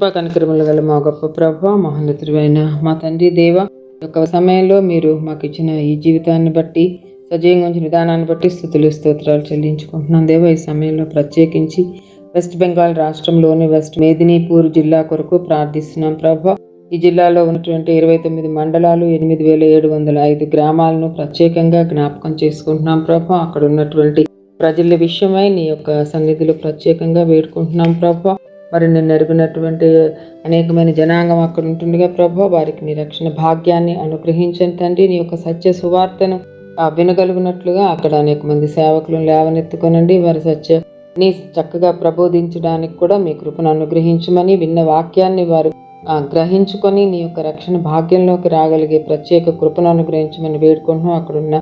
కృపా కనికరములు గల మా గొప్ప ప్రభ మహోన్నతుడైన మా తండ్రి దేవ యొక్క సమయంలో మీరు మాకు ఇచ్చిన ఈ జీవితాన్ని బట్టి సజీవంగా ఉంచిన విధానాన్ని బట్టి స్థుతులు స్తోత్రాలు చెల్లించుకుంటున్నాం. దేవ ఈ సమయంలో ప్రత్యేకించి వెస్ట్ బెంగాల్ రాష్ట్రంలోని వెస్ట్ మేదినీపూర్ జిల్లా కొరకు ప్రార్థిస్తున్నాం ప్రభ. ఈ జిల్లాలో ఉన్నటువంటి ఇరవై తొమ్మిది మండలాలు ఎనిమిది వేల ఏడు వందల ఐదు గ్రామాలను ప్రత్యేకంగా జ్ఞాపకం చేసుకుంటున్నాం ప్రభ. అక్కడ ఉన్నటువంటి ప్రజల విషయమై నీ యొక్క సన్నిధిలో ప్రత్యేకంగా వేడుకుంటున్నాం ప్రభా. మరి నిన్ను ఎరుగునటువంటి అనేకమైన జనాంగం అక్కడ ఉంటుండగా ప్రభా వారికి మీ రక్షణ భాగ్యాన్ని అనుగ్రహించండి తండ్రి. నీ యొక్క సత్య సువార్తను వినగలిగినట్లుగా అక్కడ అనేక మంది సేవకులను లేవనెత్తుకొనండి. వారి సత్య నీ చక్కగా ప్రబోధించడానికి కూడా మీ కృపను అనుగ్రహించమని విన్న వాక్యాన్ని వారు గ్రహించుకొని నీ యొక్క రక్షణ భాగ్యంలోకి రాగలిగే ప్రత్యేక కృపను అనుగ్రహించమని వేడుకుంటున్నాం. అక్కడున్న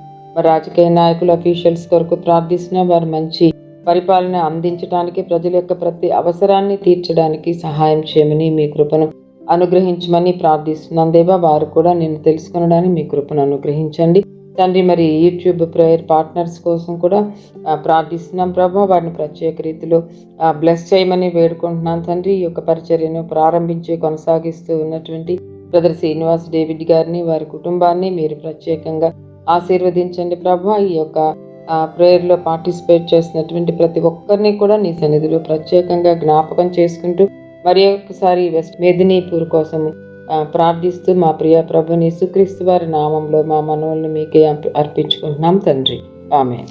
రాజకీయ నాయకులు అఫీషియల్స్ కొరకు ప్రార్థిస్తున్నా వారు మంచి పరిపాలన అందించడానికి ప్రజల యొక్క ప్రతి అవసరాన్ని తీర్చడానికి సహాయం చేయమని మీ కృపను అనుగ్రహించమని ప్రార్థిస్తున్నాం దేవా వారు కూడా నేను తెలుసుకొనడానికి మీ కృపను అనుగ్రహించండి. తండ్రి మరి యూట్యూబ్ ప్రేయర్ పార్ట్నర్స్ కోసం కూడా ప్రార్థిస్తున్నాం ప్రభా. వారిని ప్రత్యేక రీతిలో బ్లెస్ చేయమని వేడుకుంటున్నాను తండ్రి. ఈ యొక్క పరిచర్యను ప్రారంభించి కొనసాగిస్తూ ఉన్నటువంటి బ్రదర్ శ్రీనివాస్ డేవిడ్ గారిని వారి కుటుంబాన్ని మీరు ప్రత్యేకంగా ఆశీర్వదించండి ప్రభా. ఈ యొక్క ప్రేయర్లో పార్టిసిపేట్ చేసినటువంటి ప్రతి ఒక్కరిని కూడా నీ సన్నిధిలో ప్రత్యేకంగా జ్ఞాపకం చేసుకుంటూ మరి ఒకసారి వెస్ట్ మేదినీపూర్ కోసము ప్రార్థిస్తూ మా ప్రియ ప్రభుని సుక్రీస్తు వారి నామంలో మా మనవుల్ని మీకే అర్పించుకుంటున్నాం తండ్రి. ఆమె